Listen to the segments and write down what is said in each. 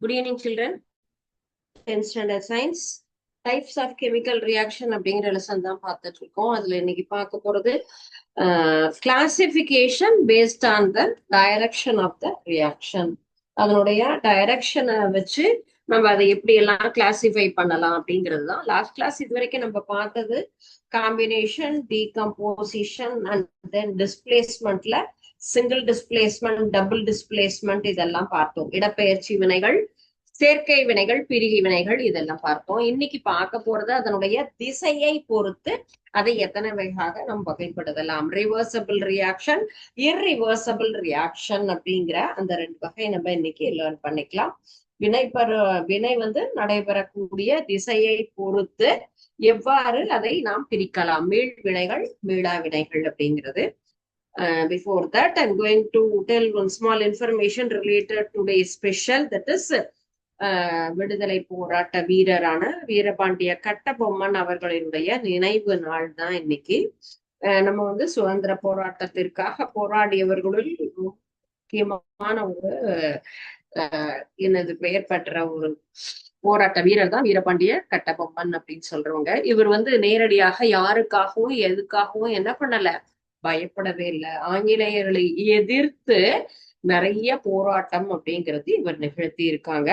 Good evening children tenth standard science types of chemical reaction அப்படிங்கிற lesson தான் பார்த்துட்டு இருக்கோம் அதுல இன்னைக்கு பார்க்க போறது classification based on the direction of the reaction அதனுடைய டைரக்ஷனை வச்சு நம்ம அதை எப்படி எல்லாம் கிளாசிஃபை பண்ணலாம் அப்படிங்கிறது தான். லாஸ்ட் கிளாஸ் இது வரைக்கும் நம்ம பார்த்தது காம்பினேஷன் டீகம்போசிஷன் அண்ட் தென் டிஸ்பிளேஸ்மெண்ட்ல சிங்கிள் டிஸ்பிளேஸ்மெண்ட் டபுள் டிஸ்பிளேஸ்மெண்ட் இதெல்லாம் பார்த்தோம். இடப்பெயர்ச்சி வினைகள் சேர்க்கை வினைகள் பிரிகை வினைகள் இதெல்லாம் பார்த்தோம். இன்னைக்கு பார்க்க போறது அதனுடைய திசையை பொறுத்து அதை எத்தனை வகையாக நம்ம வகைப்படுத்தலாம்? ரிவர்சபிள் ரியாக்ஷன் இர்ரிவர்சபிள் ரியாக்ஷன் அப்படிங்கிற அந்த ரெண்டு வகை நம்ம இன்னைக்கு லேர்ன் பண்ணிக்கலாம். வினை பெற வினை வந்து நடைபெறக்கூடிய திசையை பொறுத்து எவ்வாறு அதை நாம் பிரிக்கலாம்? மீள் வினைகள் மீளா வினைகள் அப்படிங்கிறது. Uh, before that, I'm going to tell one small information related to today's special that is uh, விடுதலை போராட்ட வீரரான வீரபாண்டிய கட்டபொம்மன் அவர்களினுடைய நினைவு நாள் தான் இன்னைக்கு. Uh, நம்ம வந்து சுதந்திர போராட்டத்திற்காக போராடியவர்களுள் முக்கியமான ஒரு uh, எனது பெயர் பெற்ற ஒரு போராட்ட வீரர் தான் வீரபாண்டிய கட்டபொம்மன் அப்படின்னு சொல்றவங்க. இவர் வந்து நேரடியாக யாருக்காகவும் எதுக்காகவும் என்ன பண்ணல? பயப்படவே இல்லை. ஆங்கிலேயர்களை எதிர்த்து நிறைய போராட்டம் அப்படிங்கிறது இவர் நிகழ்த்தி இருக்காங்க.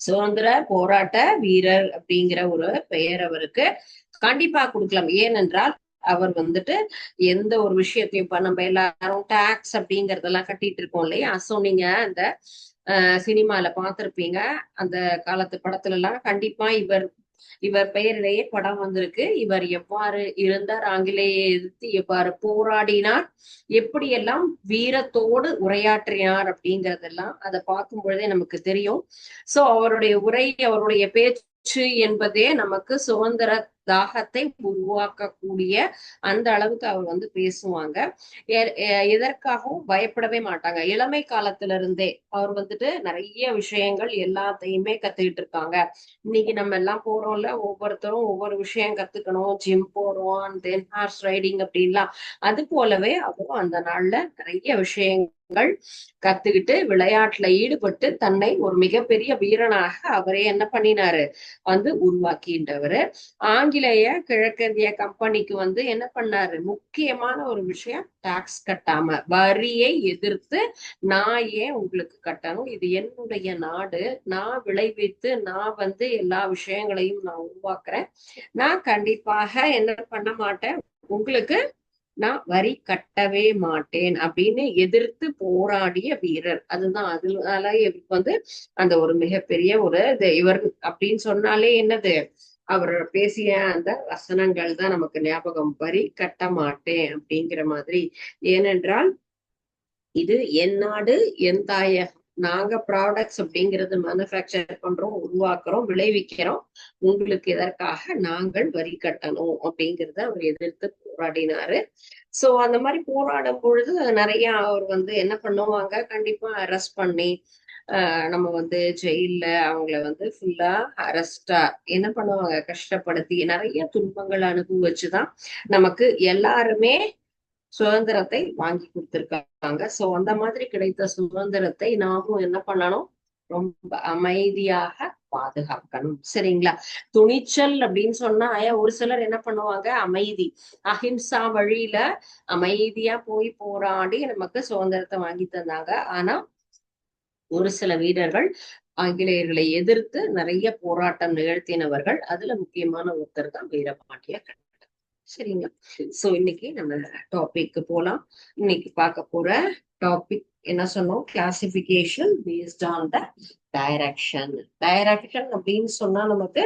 சுதந்திர போராட்ட வீரர் அப்படிங்கிற ஒரு பெயர் அவருக்கு. கண்டிப்பா கொடுக்கலாம். ஏனென்றால் அவர் வந்துட்டு எந்த ஒரு விஷயத்தையும் இப்ப நம்ம எல்லாரும் டாக்ஸ் அப்படிங்கறதெல்லாம் கட்டிட்டு இருக்கோம் இல்லையா? சோ நீங்க அந்த சினிமால பாத்திருப்பீங்க அந்த காலத்து படத்துல எல்லாம் கண்டிப்பா இவர் இவர் பெயரிலேயே படம் வந்திருக்கு. இவர் எவ்வாறு இருந்தார் ஆங்கிலேய எதிர்த்து எவ்வாறு போராடினார் எப்படியெல்லாம் வீரத்தோடு உரையாற்றினார் அப்படிங்கறதெல்லாம் அதை பார்க்கும் பொழுதே நமக்கு தெரியும். சோ அவருடைய உரை அவருடைய பேச்சு என்பதே நமக்கு சுதந்திர தாகத்தை உருவாக்கக்கூடிய அந்த அளவுக்கு அவர் வந்து பேசுவாங்க. எதற்காகவும் பயப்படவே மாட்டாங்க. இளமை காலத்துல இருந்தே அவர் வந்துட்டு நிறைய விஷயங்கள் எல்லாத்தையுமே கத்துக்கிட்டு இருக்காங்க. இன்னைக்கு நம்ம எல்லாம் போறோம்ல ஒவ்வொருத்தரும் ஒவ்வொரு விஷயம் கத்துக்கணும். ஜிம் போறோம் தென் ஹார்ஸ் ரைடிங் அப்படின்லாம். அது போலவே அவரும் அந்த நாள்ல நிறைய விஷயங்கள் கத்துக்கிட்டு விளையாட்டுல ஈடுபட்டு தன்னை ஒரு மிகப்பெரிய வீரனாக அவரே என்ன பண்ணினாரு? வந்து உருவாக்கின்றவரு. ஆங்கிலேய கிழக்கிந்திய கம்பெனிக்கு வந்து என்ன பண்ணாரு? முக்கியமான ஒரு விஷயம் டாக்ஸ் கட்டாம வரியை எதிர்த்து நான் ஏன் உங்களுக்கு கட்டணும். இது என்னுடைய நாடு. நான் விளைவித்து நான் வந்து எல்லா விஷயங்களையும் நான் உருவாக்குறேன். நான் கண்டிப்பாக என்ன பண்ண மாட்டேன்? உங்களுக்கு நான் வரி கட்டவே மாட்டேன் அப்படின்னு எதிர்த்து போராடிய வீரர். அதுதான் அதனால இவருக்கு வந்து அந்த ஒரு மிகப்பெரிய ஒரு இவர் அப்படின்னு சொன்னாலே என்னது? அவர் பேசிய அந்த வசனங்கள் தான் நமக்கு ஞாபகம். வரி கட்ட மாட்டேன் அப்படிங்கிற மாதிரி. ஏனென்றால் இது என் நாடு என் தாயகம். நாங்க ப்ராடக்ட்ஸ் அப்படிங்கறது மேனுஃபேக்சர் பண்றோம் உருவாக்குறோம் விளைவிக்கிறோம். உங்களுக்கு இதற்காக நாங்கள் வரி கட்டணும் அப்படிங்கறத அவர் எதிர்த்து போராடினாரு. சோ அந்த மாதிரி போராடும் பொழுது நிறைய அவர் வந்து என்ன பண்ணுவாங்க? கண்டிப்பா அரெஸ்ட் பண்ணி நம்ம வந்து ஜெயில அவங்கள வந்து ஃபுல்லா அரெஸ்டா என்ன பண்ணுவாங்க? கஷ்டப்படுத்தி நிறைய துன்பங்கள் அனுபவிச்சுதான் நமக்கு எல்லாருமே சுதந்திரத்தை வாங்கி கொடுத்துருக்காங்க. சோ அந்த மாதிரி கிடைத்த சுதந்திரத்தை நாமும் என்ன பண்ணணும்? ரொம்ப அமைதியாக பாதுகாக்கணும். சரிங்களா? துணிச்சல் அப்படின்னு சொன்னா ஒரு சிலர் என்ன பண்ணுவாங்க? அமைதி. அஹிம்சா வழியில அமைதியா போய் போராடி நமக்கு சுதந்திரத்தை வாங்கி தந்தாங்க. ஆனா ஒரு சில வீரர்கள் ஆங்கிலேயர்களை எதிர்த்து நிறைய போராட்டம் நிகழ்த்தினவர்கள். அதுல முக்கியமான ஒருத்தர் தான் வீரபாண்டிய கட்டபொம்மன் சரிங்களா சோ இன்னைக்கு நம்ம டாபிக் போலாம். இன்னைக்கு பார்க்க போற டாபிக் என்ன சொன்னோம்? Classification based on the direction direction அப்படின்னு சொன்னா நமக்கு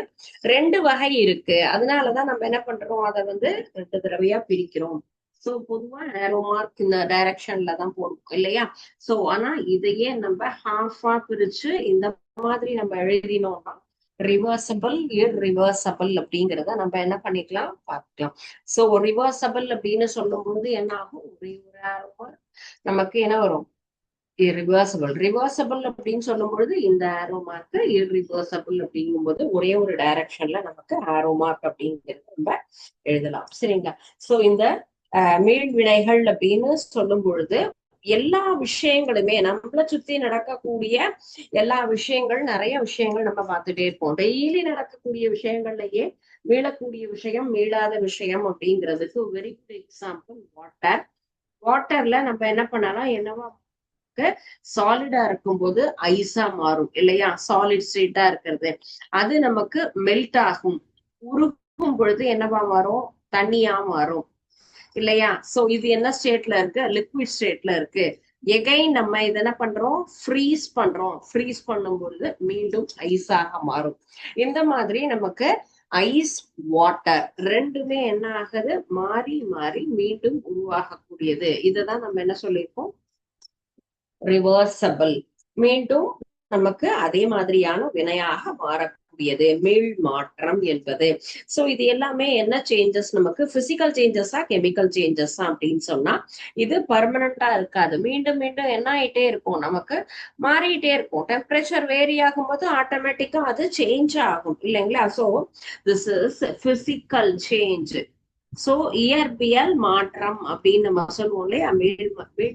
ரெண்டு வகை இருக்கு. அதனாலதான் நம்ம என்ன பண்றோம்? அதை வந்து ரெண்டு தடவையா பிரிக்கிறோம். சோ பொதுவா நேரோ மார்க் இந்த டைரக்ஷன்ல தான் போடும் இல்லையா? சோ ஆனா இதையே நம்ம ஹாஃபா பிரிச்சு இந்த மாதிரி நம்ம எழுதினோம்னா ரிவர்சபிள் இர்ரிவர்சபிள் அப்படிங்கிறத நம்ம என்ன பண்ணிக்கலாம்? பார்க்கலாம் சோ ரிவர்சபிள் அப்படின்னு சொல்லும் பொழுது என்ன ஆகும்? ஒரே ஒரு நமக்கு என்ன வரும்? ரிவர்சபிள் ரிவர்சபிள் அப்படின்னு சொல்லும் பொழுது இந்த ஆரோ மார்க் இர்ரிவர்சபிள் அப்படிங்கும்போது ஒரே ஒரு டைரக்ஷன்ல நமக்கு ஆரோ மார்க் அப்படிங்கிறது நம்ம எழுதலாம். சரிங்களா? சோ இந்த மீள் வினைகள் அப்படின்னு சொல்லும் பொழுது எல்லா விஷயங்களுமே நம்மளை சுத்தி நடக்கக்கூடிய எல்லா விஷயங்கள் நிறைய விஷயங்கள் நம்ம பார்த்துட்டே இருப்போம். டெய்லி நடக்கக்கூடிய விஷயங்கள்லயே மீளக்கூடிய விஷயம் மீளாத விஷயம் அப்படிங்கிறதுக்கு வெரி குட் எக்ஸாம்பிள் வாட்டர் வாட்டர்ல நம்ம என்ன பண்ணலாம்? என்னவா சாலிடா இருக்கும்போது ஐஸா மாறும் இல்லையா? சாலிட் ஸ்டேட்டா இருக்கிறது. அது நமக்கு மெல்ட் ஆகும். உருகும் பொழுது என்னவா மாறும்? தண்ணியா மாறும். இல்லையா? சோ இது என்ன ஸ்டேட்ல இருக்கு? லிக்விட் ஸ்டேட்ல இருக்கு. எகைன் நம்ம இது என்ன பண்றோம்? ஃப்ரீஸ் பண்றோம். ஃப்ரீஸ் பண்ணும்பொழுது மீண்டும் ஐஸாக மாறும். இந்த மாதிரி நமக்கு ஐஸ் வாட்டர் ரெண்டுமே என்ன ஆகுது? மாறி மாறி மீண்டும் உருவாகக்கூடியது. இதுதான் நம்ம என்ன சொல்லியிருக்கோம்? ரிவர்சபிள் மீண்டும் நமக்கு அதே மாதிரியான வினையாக மாறக்கூடியது மீள் மாற்றம் என்பது. சோ இது எல்லாமே என்ன சேஞ்சஸ் நமக்கு பிசிக்கல் சேஞ்சஸா கெமிக்கல் சேஞ்சஸா அப்படின்னு சொன்னா இது பர்மனண்டா இருக்காது. மீண்டும் மீண்டும் என்ன ஆயிட்டே இருக்கும்? நமக்கு மாறிட்டே இருக்கும். டெம்பரேச்சர் வேரி ஆகும்போது ஆட்டோமேட்டிக்கா அது சேஞ்ச் ஆகும். இல்லைங்களா? So this is physical change so இயற்பியல் மாற்றம் அப்படின்னு நம்ம சொல்லுவோம் இல்லையா? மீள்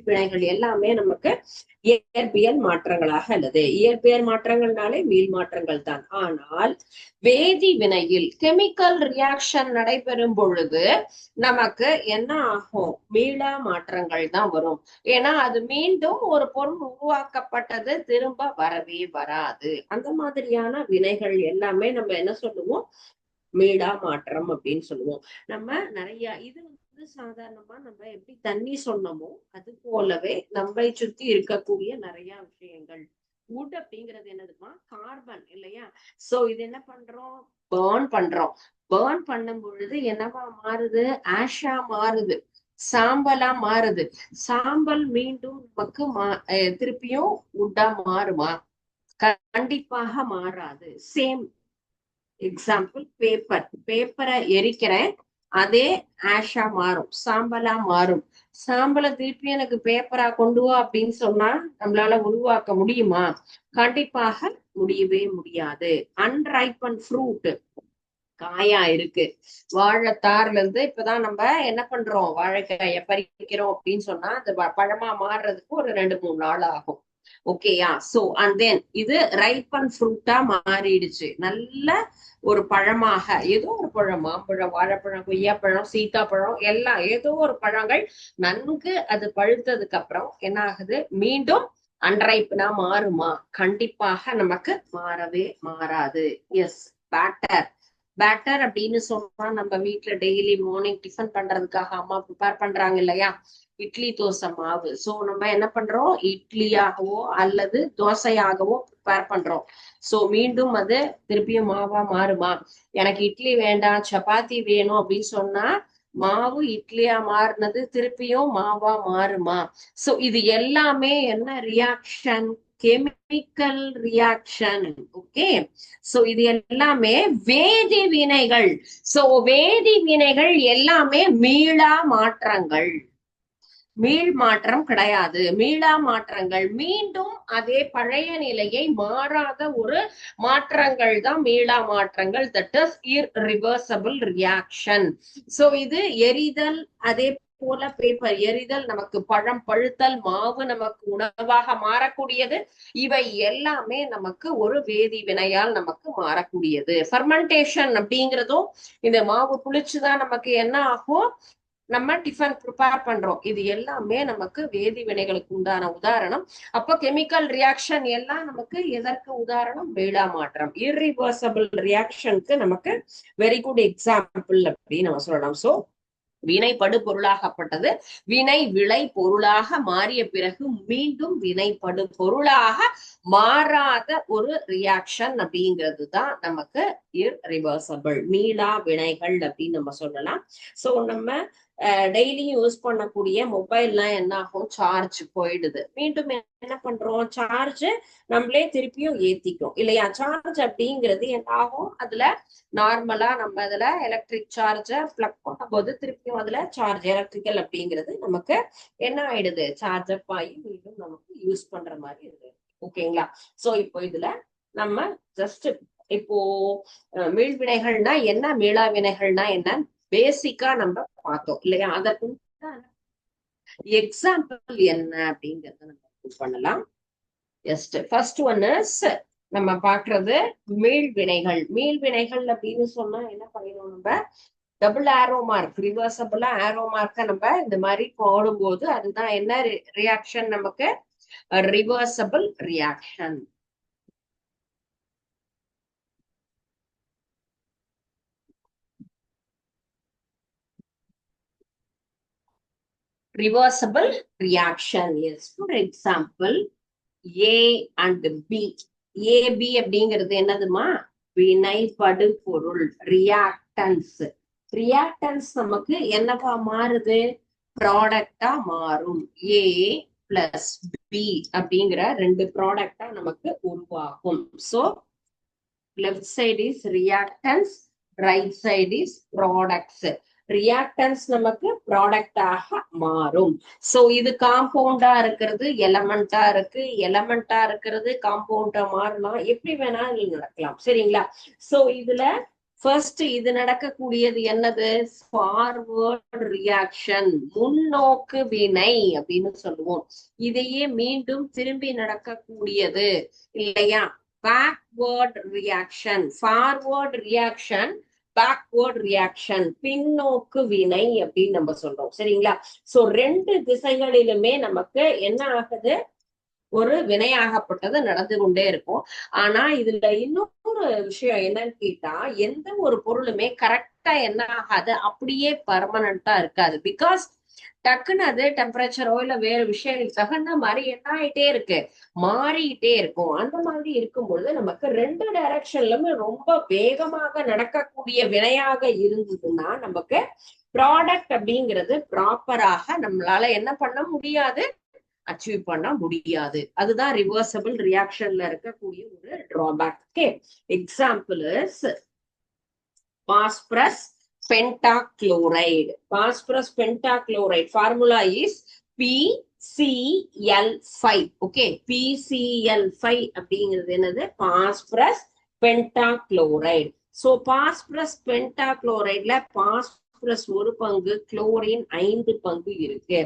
வினைகள் எல்லாமே நமக்கு இயற்பியல் மாற்றங்களாக அல்லது இயற்பியல் மாற்றங்கள்னாலே மீள் மாற்றங்கள் தான். ஆனால் வேதி வினையில் கெமிக்கல் ரியாக்ஷன் நடைபெறும் பொழுது நமக்கு என்ன ஆகும்? மீளா மாற்றங்கள் தான் வரும். ஏன்னா அது மீண்டும் ஒரு பொருள் உருவாக்கப்பட்டது திரும்ப வரவே வராது. அந்த மாதிரியான வினைகள் எல்லாமே நம்ம என்ன சொல்லுவோம்? மேடா மாற்றம் அப்படின்னு சொல்லுவோம். நம்ம நிறைய இது வந்து சாதாரணமா நம்ம எப்படி தண்ணி சொன்னோமோ அது போலவே நம்மை சுத்தி இருக்கக்கூடிய நிறைய விஷயங்கள். வுட் அப்படிங்கிறது என்னதுமா கார்பன் இல்லையா? சோ இது என்ன பண்றோம்? பேர்ன் பண்றோம். பேர்ன் பண்ணும் பொழுது என்னவா மாறுது? ஆஷா மாறுது. சாம்பலா மாறுது. சாம்பல் மீண்டும் நமக்கு மா திருப்பியும் உட்டா மாறுமா? கண்டிப்பாக மாறாது. சேம் எக்ஸாம்பிள் பேப்பர் பேப்பரை எரிக்கிறேன் அதே ஆஷா மாறும். சாம்பலா மாறும். சாம்பலை திருப்பி எனக்கு பேப்பரா கொண்டு வா அப்படின்னு சொன்னா நம்மளால உருவாக்க முடியுமா? கண்டிப்பாக முடியவே முடியாது. அன்ரைப்பன் ஃப்ரூட் காயா இருக்கு. வாழைத்தார்ல இருந்து இப்பதான் நம்ம என்ன பண்றோம்? வாழைக்காய பறிக்கிறோம் அப்படின்னு சொன்னா அந்த பழமா மாறுறதுக்கு ஒரு ரெண்டு மூணு நாள் ஆகும். ஓகேயா சோ அண்ட் தென் இது ரைப்பன் ஃப்ரூட்டா மாறிடுச்சு. நல்ல ஒரு பழமாக ஏதோ ஒரு பழம் மாம்பழம் வாழைப்பழம் கொய்யாப்பழம் சீத்தாப்பழம் எல்லாம் ஏதோ ஒரு பழங்கள் நன்கு அது பழுத்ததுக்கு அப்புறம் என்ன ஆகுது? மீண்டும் அன்ரைப்னா மாறுமா? கண்டிப்பாக நமக்கு மாறவே மாறாது. எஸ் பேட்டர் பேட்டர் அப்படின்னு சொன்னா நம்ம வீட்டுல டெய்லி மார்னிங் டிஃபன் பண்றதுக்காக அம்மா ப்ரிப்பேர் பண்றாங்க இல்லையா? இட்லி தோசை மாவு. சோ நம்ம என்ன பண்றோம்? இட்லியாகவோ அல்லது தோசையாகவோ ப்ரிப்பேர் பண்றோம். சோ மீண்டும் அது திருப்பியும் மாவா மாறுமா? எனக்கு இட்லி வேண்டாம் சப்பாத்தி வேணும் அப்படின்னு சொன்னா மாவு இட்லியா மாறினது திருப்பியும் மாவா மாறுமா? சோ இது எல்லாமே என்ன reaction chemical reaction okay so இது எல்லாமே வேதி வினைகள். சோ வேதி வினைகள் எல்லாமே மீளா மாற்றங்கள். மீள் மாற்றம் கிடையாது. மீளா மாற்றங்கள். மீண்டும் அதே பழைய நிலையை மாறாத ஒரு மாற்றங்கள் தான் மீளா மாற்றங்கள். That is irreversible reaction so இது எரிதல் அதே போல பேப்பர் எரிதல் நமக்கு பழம் பழுத்தல் மாவு நமக்கு உணவாக மாறக்கூடியது. இவை எல்லாமே நமக்கு ஒரு வேதி வினையால் நமக்கு மாறக்கூடியது. ஃபர்மெண்டேஷன் அப்படிங்கிறதும் இந்த மாவு புளிச்சுதான் நமக்கு என்ன ஆகும்? நம்ம டிஃபன் ப்ரிப்பேர் பண்றோம். இது எல்லாமே நமக்கு வேதி வினைகளுக்கு உண்டான உதாரணம். அப்போ கெமிக்கல் ரியாக்ஷன் எல்லாம் நமக்கு எதற்கு உதாரணம்? வேளா மாற்றம். இரிவர்சபிள் ரியாக்ஷனுக்கு நமக்கு வெரி குட் எக்ஸாம்பிள் அப்படின்னு நம்ம சொல்லலாம். சோ வினை படு பொருளாகப்பட்டது வினை விளை பொருளாக மாறிய பிறகு மீண்டும் வினைப்படு பொருளாக மாறாத ஒரு ரியாக்ஷன் அப்படிங்கிறது தான் நமக்கு இர்ரிவர்சபிள் மீளா வினைகள் அப்படின்னு நம்ம சொல்லலாம். சோ நம்ம டெய்லியும் யூஸ் பண்ணக்கூடிய மொபைல்லாம் என்ன ஆகும் சார்ஜ் போயிடுது. மீண்டும் என்ன பண்றோம்? சார்ஜ் நம்மளே திருப்பியும் ஏத்திக்கும் இல்லையா? சார்ஜ் அப்படிங்கிறது என்ன ஆகும் அதுல நார்மலா நம்ம அதுல எலக்ட்ரிக் சார்ஜ பிளக் பண்ணும்போது திருப்பியும் அதுல சார்ஜ் எலக்ட்ரிக்கல் அப்படிங்கிறது நமக்கு என்ன ஆயிடுது? சார்ஜ் அப் ஆகி மீண்டும் நமக்கு யூஸ் பண்ற மாதிரி இருக்கு. ஓகேங்களா? சோ இப்போ இதுல நம்ம ஜஸ்ட் இப்போ மீள் வினைகள்னா என்ன? மீளா வினைகள்னா என்ன? பேசிக்கா நம்ம பார்த்தோம். இல்லையா? அதற்கு எக்ஸாம்பிள் என்ன அப்படிங்கறத நம்ம பண்ணலாம். ஃபர்ஸ்ட் ஒன் இஸ் நம்ம பாக்குறது மீள் வினைகள். மீள் வினைகள் அப்படின்னு சொன்னா என்ன பண்ணிடணும் நம்ம? டபுள் ஆரோ மார்க் ரிவர்சபிளா ஆரோ மார்க்க நம்ம இந்த மாதிரி போடும்போது அதுதான் என்ன ரியாக்ஷன் நமக்கு? Reversible reaction reversible reaction is for example A and B. A B அப்படிங்கிறது என்னதுமா? வினைபடு படுபொருள் ரியாக்டன்ஸ் ரியாக்டன்ஸ் நமக்கு என்னவா மாறுது? ப்ராடக்டா மாறும். ஏ பிளஸ் பி அப்படிங்கிற ரெண்டு ப்ராடக்டா நமக்கு உருவாகும். So left side is reactants right side is products reactants நமக்கு ப்ராடக்டாக மாறும். சோ இது காம்பவுண்டா இருக்கிறது எலமெண்டா இருக்கு. எலமெண்டா இருக்கிறது காம்பவுண்டா மாறலாம். எப்படி வேணாலும் நடக்கலாம். சரிங்களா? சோ இதுல ஃபர்ஸ்ட் இது நடக்கக்கூடியது என்னது? ஃபார்வர்ட் ரியாக்ஷன் முன்னோக்கு வினை அப்படின்னு சொல்லுவோம். இதையே மீண்டும் திரும்பி நடக்கக்கூடியது இல்லையா? Backward reaction forward reaction backward reaction பின்னோக்கு வினை அப்படின்னு நம்ம சொல்றோம். சரிங்களா? சோ ரெண்டு திசைகளிலுமே நமக்கு என்ன ஆகுது? ஒரு வினையாகப்பட்டது நடந்து கொண்டே இருக்கும். ஆனா இதுல இன்னொரு விஷயம் என்னன்னு கேட்டா எந்த ஒரு பொருளுமே கரெக்டா என்ன ஆகாது? அப்படியே பர்மனண்டா இருக்காது. பிகாஸ் டக்குன்னு அது டெம்பரேச்சரோ இல்ல வேற விஷயங்களுக்கு தகுந்த மாதிரி என்ன ஆயிட்டே இருக்கு. மாறிட்டே இருக்கும். அந்த மாதிரி இருக்கும் பொழுது நமக்கு ரெண்டு டைரக்ஷன்லுமே ரொம்ப வேகமாக நடக்கக்கூடிய வினையாக இருந்ததுன்னா நமக்கு ப்ராடக்ட் அப்படிங்கிறது ப்ராப்பராக நம்மளால என்ன பண்ண முடியாது? அச்சீவ் பண்ண முடியாது. அதுதான் ரிவர்சபிள் ரியாக்ஷன்ல இருக்கக்கூடிய ஒரு drawback example is phosphorus pentachloride. Phosphorus pentachloride formula is PCl5. Okay, PCl5 அப்படிங்கிறது என்னது? பாஸ்பரஸ் பென்டாக்ளோரைடு ஸோ பாஸ்பரஸ் பென்டாக்ளோரைட்ல பாஸ்பரஸ் ஒரு பங்கு குளோரின் ஐந்து பங்கு இருக்கு.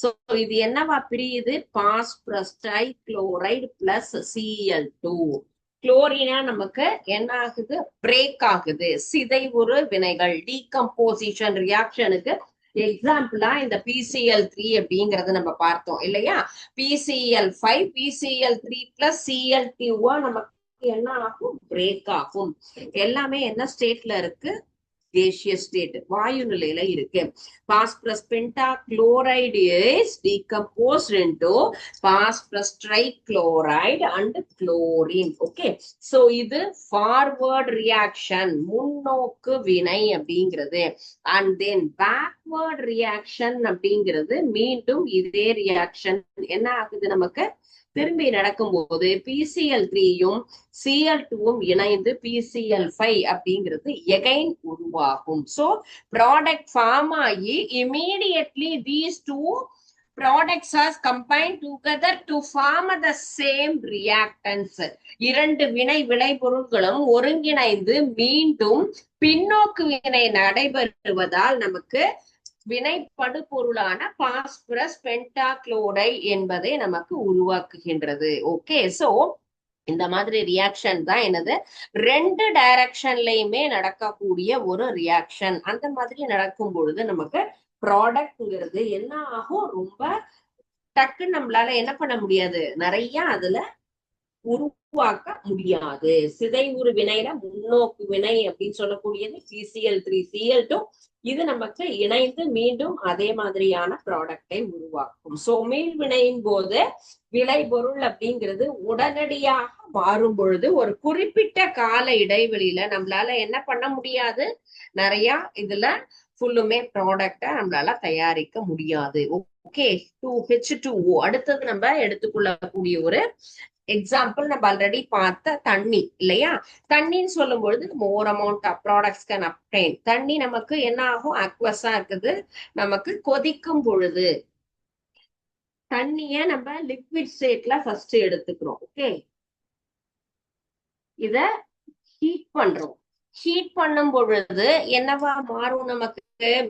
ஸோ இது என்னவா பிரியுது? Phosphorus dichloride plus C L two குளோரினா நமக்கு என்ன ஆகுது பிரேக் ஆகுது. சிதைவுறு வினைகள் டீகம்போசிஷன் ரியாக்ஷனுக்கு எக்ஸாம்பிளா இந்த பிசிஎல் த்ரீ அப்படிங்கறத நம்ம பார்த்தோம் இல்லையா? P C L five P C L three plus C L டியூவா நமக்கு என்ன ஆகும் பிரேக் ஆகும். எல்லாமே என்ன ஸ்டேட்ல இருக்கு? Gaseous state வாயு நிலையில இருக்கு phosphorus pentachloride is decomposed into phosphorus trichloride and chlorine okay so இது forward reaction முன்னோக்கு வினை அப்படிங்கிறது and then backward reaction அப்படிங்கிறது மீண்டும் இதே ரியாக்ஷன் என்ன ஆகுது நமக்கு திரும்பி நடக்கும்போது பிசிஎல் த்ரீயும் சிஎல் டூவும் இணைந்து பிசிஎல் ஃபைவ் அப்படிங்கிறது எகைன் உருவாகும். ஸோ ப்ராடக்ட் ஃபார்ம் ஆகி immediately these two products are combine together to form the same reactants இரண்டு வினை விளைபொருட்களும் ஒருங்கிணைந்து மீண்டும் பின்னோக்கு வினை நடைபெறுவதால் நமக்கு வினைப்படு பொருளான பாஸ்பரஸ் பென்டாக்ளோரை என்பதை நமக்கு உருவாக்குகின்றது. ஓகே சோ இந்த மாதிரி ரியாக்ஷன் தான் என்னது? ரெண்டு டைரக்ஷன்லயுமே நடக்கக்கூடிய ஒரு ரியாக்ஷன் அந்த மாதிரி நடக்கும் பொழுது நமக்கு ப்ராடக்ட்ங்கிறது என்ன ஆகும்? ரொம்ப டக்குன்னு நம்மளால என்ன பண்ண முடியாது? நிறைய அதுல உருவாக்க முடியாது. சிதைவுறு வினையில முன்னோக்கு வினை அப்படின்னு சொல்லக்கூடியது சிசிஎல் த்ரீ சிஎல் டூ இது நமக்கு இணைந்து மீண்டும் அதே மாதிரியான ப்ராடக்டை உருவாக்கும். சோ மீள் வினையின் போது விளைபொருள் அப்படிங்கிறது உடனடியாக மாறும் பொழுது ஒரு குறிப்பிட்ட கால இடைவெளியில நம்மளால என்ன பண்ண முடியாது? நிறைய இதுல ஃபுல்லுமே ப்ராடக்ட நம்மளால தயாரிக்க முடியாது. Okay two H two O அடுத்தது நம்ம எடுத்துக்கொள்ளக்கூடிய ஒரு எக்ஸாம்பிள் நம்ம ஆல்ரெடி பார்த்த தண்ணி இல்லையா? தண்ணின்னு சொல்லும் பொழுது more amount of products can obtain தண்ணி நமக்கு என்ன ஆகும்? அக்வஸா இருக்குது. நமக்கு கொதிக்கும் பொழுது தண்ணிய நம்ம லிக்விட் ஸ்டேட்ல ஃபர்ஸ்ட் எடுத்துக்கிறோம் ஓகே இத ஹீட் பண்றோம். ஹீட் பண்ணும் பொழுது என்னவா மாறும் நமக்கு?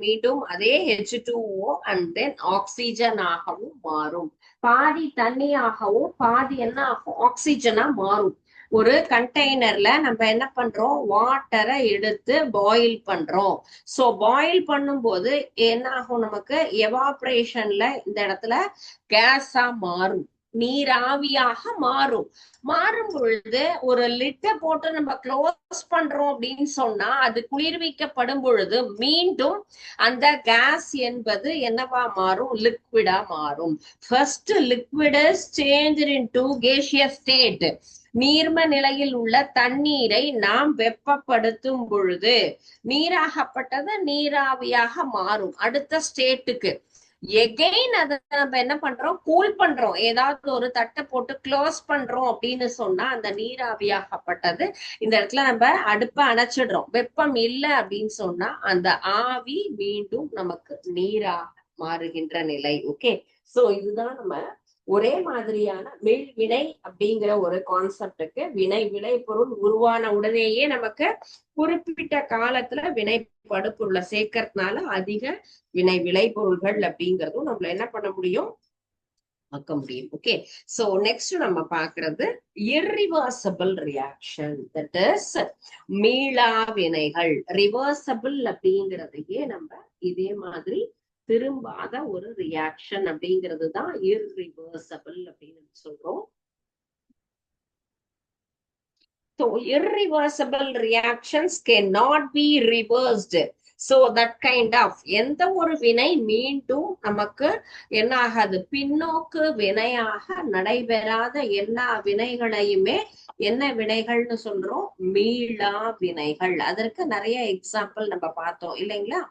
மீண்டும் அதே H two O and then oxygen ஆகவும் மாறும். பாதி தண்ணியாகவும் பாதி என்ன ஆகும் ஆக்சிஜனா மாறும். ஒரு கண்டெய்னர்ல நம்ம என்ன பண்றோம்? வாட்டரை எடுத்து பாயில் பண்றோம். சோ பாயில் பண்ணும்போது என்ன ஆகும் நமக்கு எவாப்ரேஷன்ல இந்த இடத்துல கேஸா மாறும். நீராவியாக மாறும். மாறும் பொழுது ஒரு லிட்டர் போட்டு நம்ம க்ளோஸ் பண்றோம் அப்படின்னு சொன்னா அது குளிர்விக்கப்படும் பொழுது மீண்டும் அந்த கேஸ் என்பது என்னவா மாறும்? லிக்விடா மாறும். First liquid change into gaseous state நீர்ம நிலையில் உள்ள தண்ணீரை நாம் வெப்பப்படுத்தும் பொழுது நீராகப்பட்டது நீராவியாக மாறும். அடுத்த ஸ்டேட்டுக்கு எகெயின் அதை நம்ம என்ன பண்றோம்? கூல் பண்றோம். ஏதாவது ஒரு தட்டை போட்டு க்ளோஸ் பண்றோம் அப்படின்னு சொன்னா அந்த நீராவியாகப்பட்டது இந்த இடத்துல நம்ம அடுப்பை அணைச்சிடுறோம். வெப்பம் இல்லை அப்படின்னு சொன்னா அந்த ஆவி மீண்டும் நமக்கு நீராக மாறுகின்ற நிலை. ஓகே சோ இதுதான் நம்ம ஒரே மாதிரியான வினை அப்படிங்கிற ஒரு கான்செப்டுக்கு வினை விளை பொருள் உருவான உடனேயே நமக்கு குறிப்பிட்ட காலத்துல வினை படுபொருளை சேர்க்கறதுனால அதிக வினை விளைபொருள்கள் அப்படிங்கறதும் நம்மள என்ன பண்ண முடியும்? ஆக்க முடியும். ஓகே சோ நெக்ஸ்ட் நம்ம பாக்குறது இர்ரிவர்சபிள் ரியாக்ஷன் தட் இஸ் மீளா வினைகள் ரிவர்சபிள் அப்படிங்கிறதையே நம்ம இதே மாதிரி திரும்பாத ஒரு ரியாக்ஷன் அப்படிங்கிறது தான் இர்ரிவர்சபிள் அப்படின்னு சொல்றோம். So irreversible reactions cannot be reversed. So that kind of எந்த ஒரு வினை மீண்டும் நமக்கு என்ன ஆகாது பின்னோக்கு வினையாக நடைபெறாத எல்லா வினைகளையுமே என்ன வினைகள்னு சொல்றோம்? மீளா வினைகள். அதற்கு நிறைய எக்ஸாம்பிள் நம்ம பார்த்தோம். இல்லைங்களா?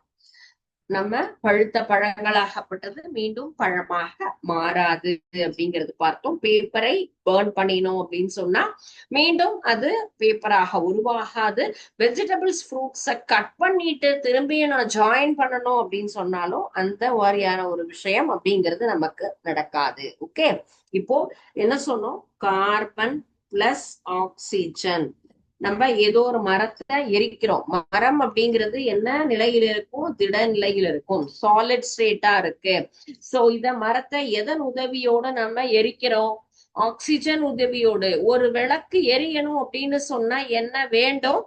நம்ம பழுத்த பழங்களாகப்பட்டது மீண்டும் பழமாக மாறாது அப்படிங்கிறது பார்த்தோம். பேப்பரை பேர்ன் பண்ணினோம் அப்படின்னு சொன்னா மீண்டும் அது பேப்பராக உருவாகாது. வெஜிடபிள்ஸ் ஃப்ரூட்ஸை கட் பண்ணிட்டு திரும்பியும் நான் ஜாயின் பண்ணணும் அப்படின்னு சொன்னாலும் அந்த வாரியான ஒரு விஷயம் அப்படிங்கிறது நமக்கு நடக்காது. ஓகே இப்போ என்ன சொன்னோம்? கார்பன் பிளஸ் ஆக்சிஜன் நம்ம ஏதோ ஒரு மரத்தை எரிக்கிறோம். மரம் அப்படிங்கிறது என்ன நிலையில இருக்கும்? திட நிலையில இருக்கும். சாலிட் ஸ்டேட்டா இருக்கு. சோ இத மரத்தை எதன் உதவியோட நம்ம எரிக்கிறோம்? ஆக்சிஜன் உதவியோடு. ஒரு விளக்கு எரியணும் அப்படின்னு சொன்னா என்ன வேண்டும்?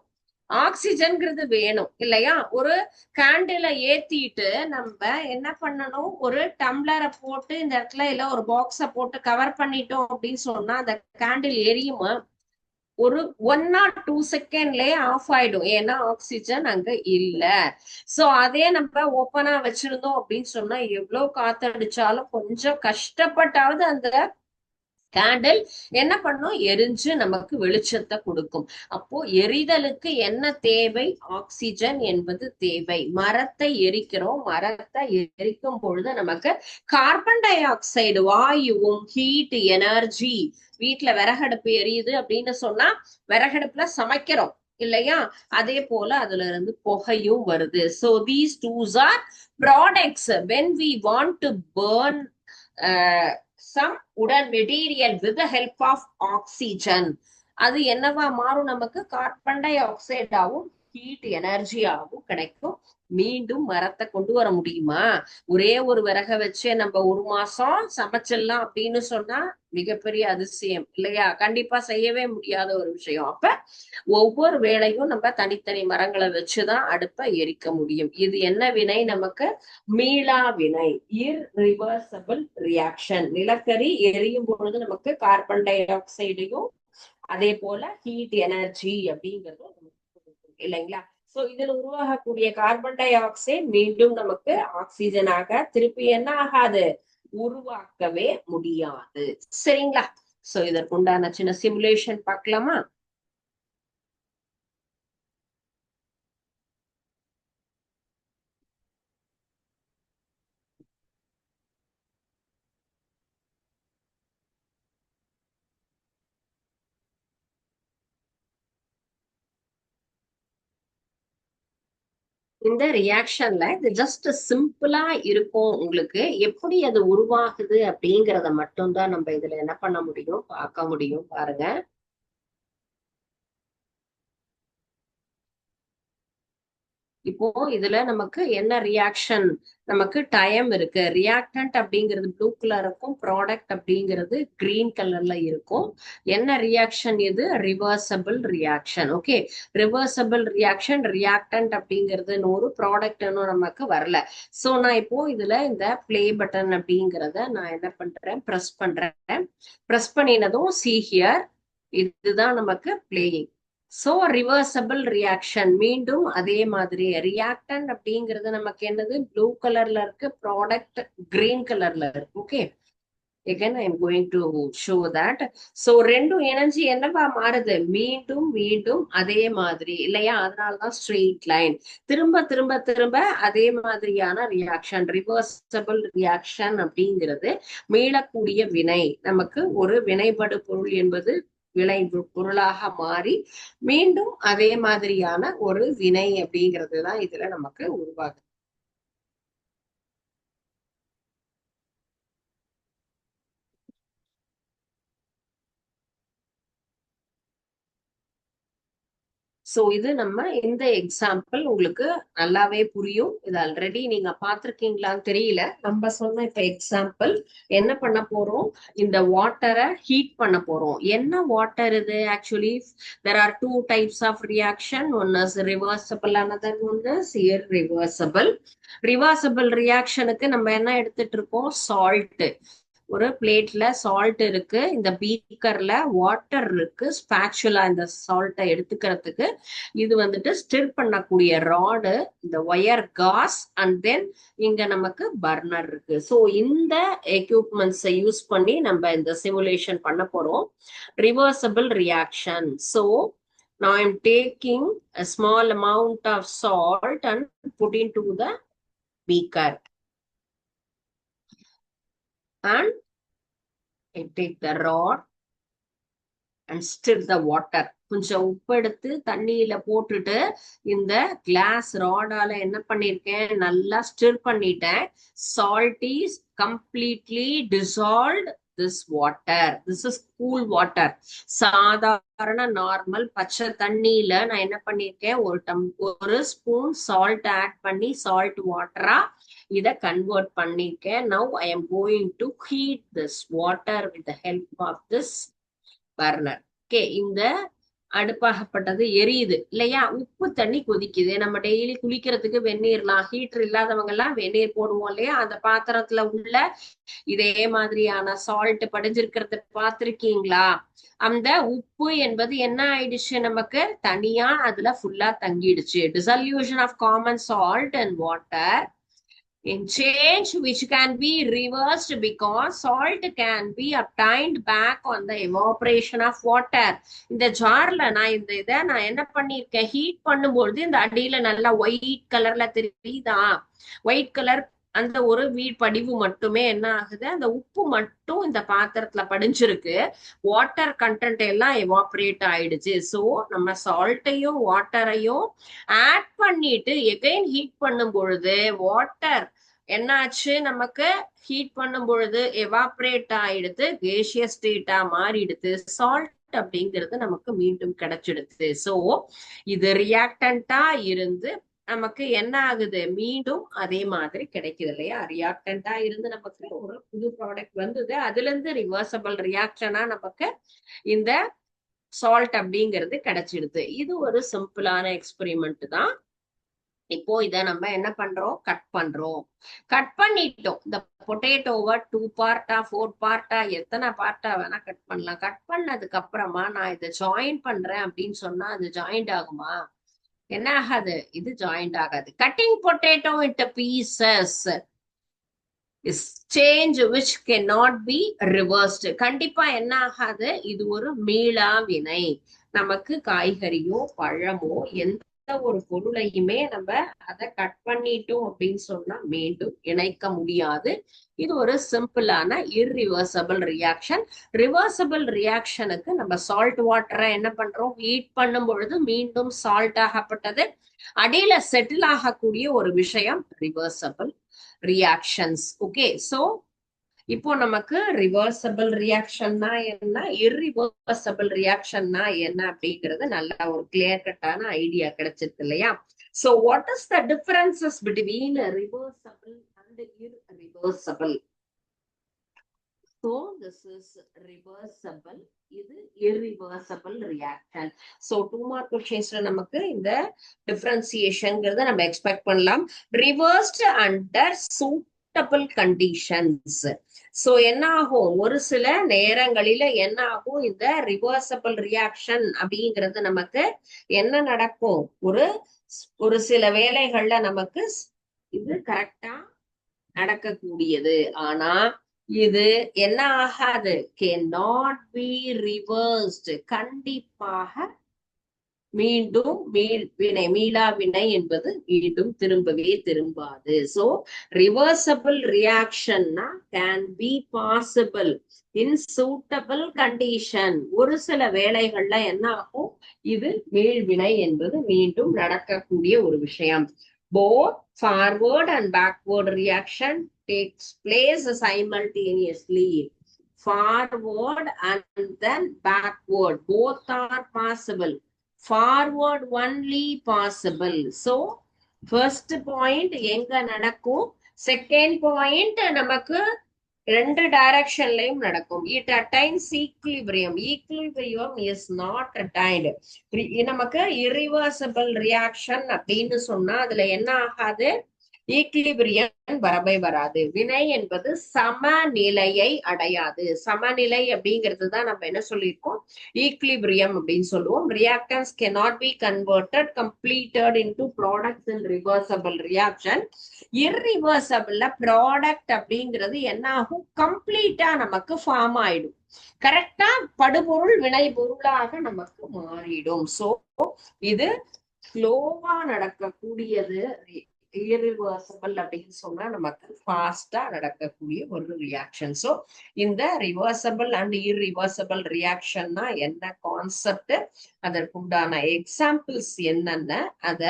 ஆக்சிஜன்ங்கிறது வேணும் இல்லையா? ஒரு கேண்டில ஏத்திட்டு நம்ம என்ன பண்ணணும்? ஒரு டம்ளரை போட்டு இந்த இடத்துல இல்ல ஒரு பாக்ஸ போட்டு கவர் பண்ணிட்டோம் அப்படின்னு சொன்னா அந்த கேண்டில் எரியுமா? ஒரு ஒன் ஆர் டூ செகண்ட்லயே ஆஃப் ஆயிடும். ஏன்னா ஆக்சிஜன் அங்க இல்ல. சோ அதே நம்ம ஓப்பனா வச்சிருந்தோம் அப்படின்னு சொன்னா எவ்வளவு காத்தடிச்சாலும் கொஞ்சம் கஷ்டப்பட்டாவது அந்த கேண்டில் என்ன பண்ணும்? எரிஞ்சு நமக்கு வெளிச்சத்தை கொடுக்கும். அப்போ எரிதலுக்கு என்ன தேவை? ஆக்சிஜன் என்பது தேவை. மரத்தை எரிக்கிறோம். மரத்தை எரிக்கும் பொழுது நமக்கு கார்பன் டை ஆக்சைடு வாயுவும் ஹீட் எனர்ஜி வீட்டுல விறகடுப்பு எரியுது அப்படின்னு சொன்னா விறகடுப்புல சமைக்கிறோம். இல்லையா? அதே போல அதுல இருந்து புகையும் வருது. So these twos are products when we want to burn some உடல் material with help of oxygen அது என்னவா மாறும்? நமக்கு கார்பன் டை ஆக்சைடாவும் ஹீட் எனர்ஜியாகவும் கிடைக்கும். மீண்டும் மரத்தை கொண்டு வர முடியுமா? ஒரே ஒரு விறக வச்சே நம்ம ஒரு மாசம் சமைச்சிடலாம் அப்படின்னு சொன்னா மிகப்பெரிய அதிசயம் இல்லையா? கண்டிப்பா செய்யவே முடியாத ஒரு விஷயம். அப்ப ஒவ்வொரு வேளையும் நம்ம தனித்தனி மரங்களை வச்சுதான் அடுப்பை எரிக்க முடியும். இது என்ன வினை? நமக்கு மீளா வினை இர்ரிவர்சபிள் ரியாக்ஷன் நிலக்கரி எரியும் பொழுது நமக்கு கார்பன் டை ஆக்சைடையும் அதே போல ஹீட் எனர்ஜி அப்படிங்கறதும் நமக்கு இல்லைங்களா? சோ இதுல உருவாகக்கூடிய கார்பன் டை ஆக்சைடு மீண்டும் நமக்கு ஆக்சிஜனாக திருப்பி என்ன ஆகாது? உருவாக்கவே முடியாது. சரிங்களா? சோ இதற்கு உண்டான சின்ன சிமுலேஷன் பார்க்கலாமா? இந்த ரியாக்ஷன்ல இது ஜஸ்ட் சிம்பிளா இருக்கும் உங்களுக்கு. எப்படி அது உருவாகுது அப்படிங்கறத மட்டும்தான் நம்ம இதுல என்ன பண்ண முடியும் பார்க்க முடியும் பாருங்க. இப்போ இதுல நமக்கு என்ன ரியாக்ஷன் நமக்கு டைம் இருக்கு. ரியாக்டன்ட் அப்படிங்கிறது ப்ளூ கலர் இருக்கும் ப்ராடக்ட் அப்படிங்கிறது கிரீன் கலர்ல இருக்கும். என்ன ரியாக்ஷன் இது? Reversible reaction okay reversible reaction reactant அப்படிங்கிறது ஒரு ப்ராடக்ட் இன்னும் நமக்கு வரல. சோ நான் இப்போ இதுல இந்த பிளே பட்டன் அப்படிங்கிறத நான் என்ன பண்றேன்? ப்ரெஸ் பண்றேன். ப்ரெஸ் பண்ணினதும் சி ஹியர் இதுதான் நமக்கு பிளேயிங் சோ ரிவர்சபிள் ரியாக்ஷன் மீண்டும் அதே மாதிரி. ரியாக்டன் அப்படிங்கிறது நமக்கு என்னது? ப்ளூ கலர்ல இருக்கு. ப்ராடக்ட் கிரீன் கலர்ல இருக்கு. Okay again i am going to show that. So ரெண்டும் இணைஞ்சு என்னவா மாறுது? மீண்டும் மீண்டும் அதே மாதிரி. இல்லையா? அதனாலதான் ஸ்ட்ரெயிட் லைன் திரும்ப திரும்ப திரும்ப அதே மாதிரியான ரியாக்ஷன் ரிவர்சபிள் ரியாக்ஷன் அப்படிங்கிறது மீளக்கூடிய வினை. நமக்கு ஒரு வினைபடு பொருள் என்பது விளை பொருளாக மாறி மீண்டும் அதே மாதிரியான ஒரு வினை அப்படிங்கிறது தான் இதுல நமக்கு உருவாகுது. சோ இது நம்ம இந்த எக்ஸாம்பிள் உங்களுக்கு நல்லாவே புரியும். இது ஆல்ரெடி நீங்க பாத்திருக்கீங்களான்னு தெரியல. நம்ம சொன்ன இப்ப எக்ஸாம்பிள் என்ன பண்ண போறோம்? இந்த வாட்டரை ஹீட் பண்ண போறோம். என்ன வாட்டர் இது actually there are two types of reaction one is reversible another one is reversible reversible ரியாக்ஷனுக்கு நம்ம என்ன எடுத்துட்டு இருக்கோம்? சால்ட் ஒரு பிளேட்ல சால்ட் இருக்கு. இந்த பீக்கர்ல வாட்டர் இருக்கு. ஸ்பேச்சுலா இந்த சால்ட்டை எடுத்துக்கிறதுக்கு. இது வந்துட்டு ஸ்டிர் பண்ணக்கூடிய ராடு இந்த ஒயர் காஸ் அண்ட் தென் இங்க நமக்கு பர்னர் இருக்கு. ஸோ இந்த எக்யூப்மெண்ட்ஸை யூஸ் பண்ணி நம்ம இந்த சிமுலேஷன் பண்ண போறோம். Reversible reaction so now i'm taking a small amount of salt and put into the beaker. And I take the rod and stir the water. கொஞ்சம் உப்பு எடுத்து தண்ணியில போட்டுட்டு இந்த கிளாஸ் ராடால என்ன பண்ணிருக்கேன்? நல்லா ஸ்டிர் பண்ணிட்டேன். Salt is completely dissolve this water this is cool water சாதாரண நார்மல் பச்சை தண்ணியில நான் என்ன பண்ணிருக்கேன்? ஒரு டம் ஒரு ஸ்பூன் சால்ட் ஆட் பண்ணி சால்ட் வாட்டரா இத கன்வெர்ட் பண்ணிருக்கேன். Now I am going to heat this water with the help of this burner okay இந்த அடுப்பாகப்பட்டது எரியுது. இல்லையா? உப்பு தண்ணி கொதிக்குது. நம்ம டெய்லி குளிக்கிறதுக்கு வெந்நீர்லாம் ஹீட்டர் இல்லாதவங்க எல்லாம் வெந்நீர் போடுவோம் இல்லையா? அந்த பாத்திரத்துல உள்ள இதே மாதிரியான சால்ட் படிஞ்சிருக்கிறத பார்த்திருக்கீங்களா? அந்த உப்பு என்பது என்ன ஆயிடுச்சு நமக்கு? தனியா அதுல ஃபுல்லா தங்கிடுச்சு. Dissolution of common salt and water in change which can be reversed because salt can be obtained back on the evaporation of water இந்த ஜார்ல நான் இந்த இதை நான் என்ன பண்ணிருக்கேன் ஹீட் பண்ணும்பொழுது இந்த அடியில நல்லா ஒயிட் கலர்ல தெரியுதா ஒயிட் கலர் அந்த ஒரு வீட் படிவு மட்டுமே என்ன ஆகுது? அந்த உப்பு மட்டும் இந்த பாத்திரத்துல படிஞ்சிருக்கு. வாட்டர் கண்டென்ட் எல்லாம் எவாப்ரேட் ஆயிடுச்சு. ஸோ நம்ம சால்ட்டையும் வாட்டரையும் ஆட் பண்ணிட்டு எகைன் ஹீட் பண்ணும் பொழுது வாட்டர் என்னாச்சு? நமக்கு ஹீட் பண்ணும் பொழுது எவாப்ரேட் ஆயிடுது. கேஷியஸ் ஸ்டேட்டா மாறிடுது. சால்ட் அப்படிங்கிறது நமக்கு மீண்டும் கிடைச்சிடுது. ஸோ இது ரியாக்டண்டா இருந்து நமக்கு என்ன ஆகுது? மீண்டும் அதே மாதிரி கிடைக்குது இல்லையா? ரியாக்டண்டா இருந்து நமக்கு ஒரு புது ப்ராடக்ட் வந்தது. அதுல இருந்து ரிவர்சபிள் ரியாக்ஷனா நமக்கு இந்த சால்ட் அப்படிங்கிறது கிடைச்சிடுது. இது ஒரு சிம்பிளான எக்ஸ்பெரிமெண்ட் தான். இப்போ இத நம்ம என்ன பண்றோம்? கட் பண்றோம். கட் பண்ணிட்டோம். இந்த பொட்டேட்டோவை டூ பார்ட்டா ஃபோர் பார்ட்டா எத்தனை பார்ட்டா வேணா கட் பண்ணலாம். கட் பண்ணதுக்கு அப்புறமா நான் இதை ஜாயின் பண்றேன் அப்படின்னு சொன்னா அது ஜாயிண்ட் ஆகுமா? என்ன ஆகாது இது ஜாயிண்ட் ஆகாது. Cutting potato into pieces is change which can not be reversed கண்டிப்பா என்ன ஆகாது இது ஒரு மீளா வினை. நமக்கு காய்கறியோ பழமோ எந்த ஒரு பொருளையுமே நம்ம அதை கட் பண்ணிட்டோம் அப்படின்னு சொன்னா மீண்டும் இணைக்க முடியாது. இது ஒரு சிம்பிளான இர்ரிவர்சபிள் ரியாக்ஷன் ரிவர்சபிள் ரியாக்ஷனுக்கு நம்ம சால்ட் வாட்டரை என்ன பண்றோம்? ஹீட் பண்ணும் பொழுது மீண்டும் சால்ட் ஆகப்பட்டது. அடியில செட்டில் ஆகக்கூடிய ஒரு விஷயம் ரிவர்சபிள் ரியாக்ஷன்ஸ் ஓகே சோ இப்போ நமக்கு ரிவர்சபிள் ரியாக்ஷன்னா என்ன இரிவர்சபிள் ரியாக்ஷன்னா என்ன அப்படிங்கிறது நல்ல ஒரு கிளியர் கட்டான ஐடியா கிடைச்சிருக்கு இல்லையா so what is the differences between reversible and reversible so this is reversible இது irreversible reaction so two mark கொஷின்ஸ்ல நமக்கு இந்த டிஃபரன்சியேஷன்ங்கிறத நம்ம எக்ஸ்பெக்ட் பண்ணலாம் reversed under super suitable conditions so என்ன ஆகும் ஒரு சில நேரங்களில என்ன ஆகும் இந்த ரிவர்சபிள் ரியாக்ஷன் அப்படிங்கிறது நமக்கு என்ன நடக்கும்? ஒரு ஒரு சில வேலைகள்ல நமக்கு இது கரெக்டா நடக்கக்கூடியது. ஆனா இது என்ன ஆகாது? கே நாட் பி ரிவர்ஸ்டு கண்டிப்பாக மீண்டும் மீள் வினை மீளா வினை என்பது மீண்டும் திரும்பவே திரும்பாது. So reversible ரியாக்ஷன்னா can be possible in suitable condition ஒரு சில வேலைகள்ல என்ன ஆகும் இது மீள்வினை என்பது மீண்டும் நடக்கக்கூடிய ஒரு விஷயம். Both forward and backward reaction takes place simultaneously forward and then backward both are possible forward only possible so first point எங்க நடக்கும்? செகண்ட் பாயிண்ட் நமக்கு ரெண்டு டைரக்ஷன்லயும் நடக்கும். It attains equilibrium equilibrium is not attained நமக்கு இரிவர்சபிள் ரியாக்ஷன் அப்படின்னு சொன்னா அதுல என்ன ஆகாது? ஈக்லிபிரியன் வரவே வராது. வினை என்பது சமநிலையை அடையாது. சமநிலை அப்படிங்கிறது தான் நம்ம என்ன சொல்லியிருக்கோம்? ஈக்லிபிரியம் அப்படின்னு சொல்லுவோம். Reactants can not be converted completed into products in reversible reaction இர்ரிவர்சபிள்ல product அப்படிங்கிறது என்ன ஆகும் கம்ப்ளீட்டா நமக்கு ஃபார்ம் ஆயிடும். கரெக்டா படுபொருள் வினை பொருளாக நமக்கு மாறிடும். சோ இது ஸ்லோவா நடக்கக்கூடியது இரிவர்சபிள் அப்படின்னு சொன்னா நமக்கு ஃபாஸ்டா நடக்கக்கூடிய ஒரு ரியாக்ஷன் ஸோ இந்த ரிவர்சபிள் அண்ட் இரிவர்சபிள் ரியாக்ஷன்னா என்ன கான்செப்ட் அதற்குண்டான எக்ஸாம்பிள்ஸ் என்னென்ன? அத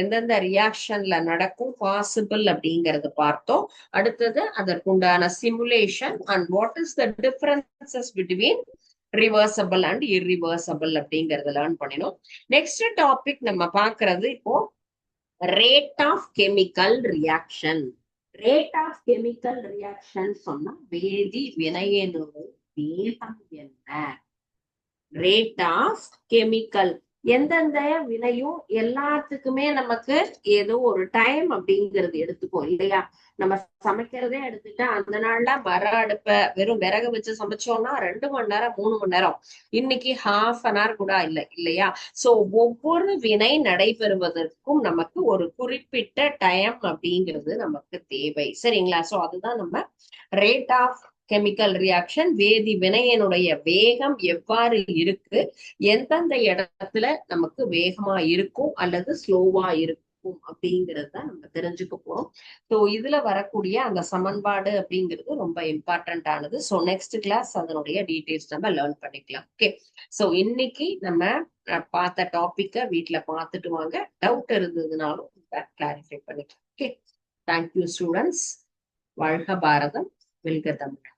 எந்தெந்த ரியாக்ஷன்ல நடக்கும்? பாசிபிள் அப்படிங்கறத பார்த்தோம். அடுத்தது அதற்குண்டான simulation and what is the differences between reversible and irreversible அப்படிங்கறத லேர்ன் பண்ணினோம். நெக்ஸ்ட் டாபிக் நம்ம பாக்குறது இப்போ rate of chemical reaction rate of chemical reaction சொன்னா வேதி வினையினுடைய வேகம் என்ன? ரேட் ஆஃப் கெமிக்கல் எந்தெந்த வினையும் எல்லாத்துக்குமே நமக்கு ஏதோ ஒரு டைம் அப்படிங்கிறது எடுத்துக்கும் இல்லையா? நம்ம சமைக்கிறதே எடுத்துட்டா அந்த நாள்ல மர அடுப்ப வெறும் விறகு வச்சு சமைச்சோம்னா ரெண்டு மணி நேரம் மூணு மணி நேரம். இன்னைக்கு ஹாஃப் அன் ஹவர் கூட இல்லை இல்லையா? சோ ஒவ்வொரு வினை நடைபெறுவதற்கும் நமக்கு ஒரு குறிப்பிட்ட டைம் அப்படிங்கிறது நமக்கு தேவை. சரிங்களா? சோ அதுதான் நம்ம ரேட் ஆஃப் கெமிக்கல் ரியாக்ஷன் வேதி வினையனுடைய வேகம் எவ்வாறு இருக்கு? எந்தெந்த இடத்துல நமக்கு வேகமா இருக்கும் அல்லது ஸ்லோவா இருக்கும் அப்படிங்கறது நம்ம தெரிஞ்சுக்க போறோம் ஸோ இதுல வரக்கூடிய அந்த சமன்பாடு அப்படிங்கிறது ரொம்ப இம்பார்ட்டன்ட் ஆனது. ஸோ நெக்ஸ்ட் கிளாஸ் அதனுடைய டீடைல்ஸ் நம்ம லேர்ன் பண்ணிக்கலாம். ஓகே ஸோ இன்னைக்கு நம்ம பார்த்த டாபிக்க வீட்டுல பார்த்துட்டு வாங்க. டவுட் இருந்ததுனாலும் கிளாரிஃபை பண்ணிக்கலாம். ஓகே தேங்க்யூ ஸ்டூடெண்ட்ஸ் வாழ்க பாரதம். வெல்க தமிழ்.